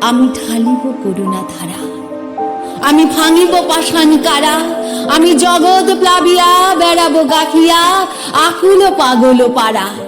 আমি ঢালিব করুণা ধারা। আমি ভাঙিব পাষাণ কারা। আমি জগৎ প্লাবিয়া, বেড়াবো গাখিয়া আকুল পাগল পাড়া।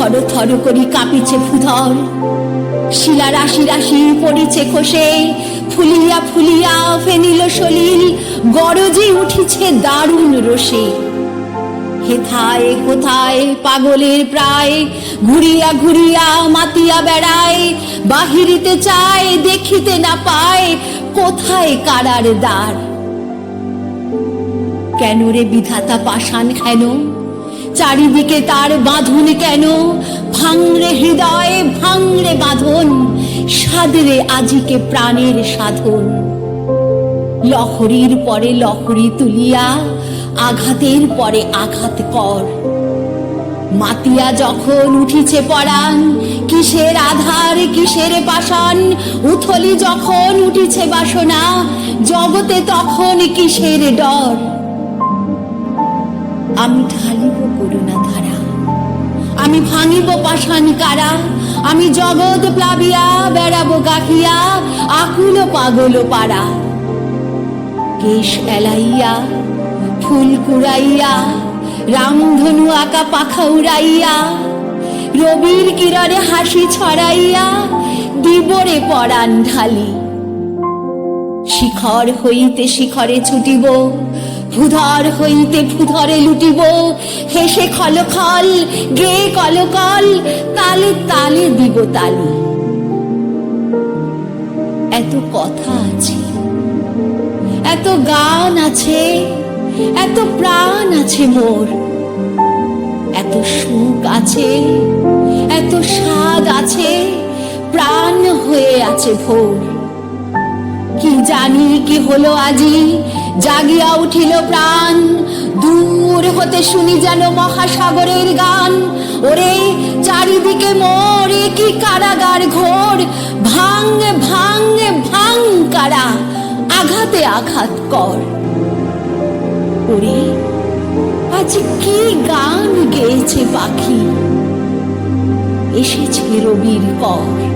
থর থর করি কাঁপিছে ফুধর শিলা রাশি রাশি পড়িছে খসে, ফুলিয়া ফুলিয়া ফেনিল সলিল, গরজি উঠিছে দারুণ রসে। হেথায় কোথায় পাগলের প্রায়, ঘুরিয়া ঘুরিয়া মাতিয়া বেড়ায়, বাহিরিতে চায়, দেখিতে না পায়, কোথায় কারার দ্বার? কেন রে বিধাতা পাষাণ কেন চারিদিকে তার বাঁধন কেন? ভাঙরে হৃদয়ে ভাঙরে বাঁধন, সাদরে আজিকে প্রাণের সাধন। লহরীর পরে লহরী তুলিয়া, আঘাতের পরে আঘাত কর। মাতিয়া যখন উঠিছে পরাণ, কিসের আধার, কিসের পাষাণ? উথলি যখন উঠিছে বাসনা, জগতে তখন কিসের ডর? আমি ঢালিব করুণা ধারা আমি ভাঙিব পাষাণ কারা। আমি জগৎ প্লাবিয়া, বেড়াবো গাখিয়া আকুল পাগল পাড়া। কেশ এলাইয়া, ফুল কুড়াইয়া, রামধনু আঁকা পাখা উড়াইয়া, রবির কিরণে হাসি ছড়াইয়া, দিবরে পরাণ ঢালি। শিখর হইতে শিখরে ছুটিব ভূধর হইতে ভূধরে লুটিব। হেসে খলখল গে কলকল তালে তালে দিব তালি। এত কথা আছে, এত গান আছে, এত প্রাণ আছে মোর। এত সুখ আছে, এত স্বাদ আছে, প্রাণ হয়ে আছে ভোর। কি জানি কি হলো আজি জাগিয়া উঠিল প্রাণ। দূর হতে শুনি যেন মহাসাগরের গান। ওরে, চারিদিকে মোরে কি কারাগার ঘোর। ভাঙ ভাঙ ভাঙ কারা, আঘাতে আঘাত কর। ওরে, আজ কি গান গেয়েছে পাখি? এসেছে রবির কর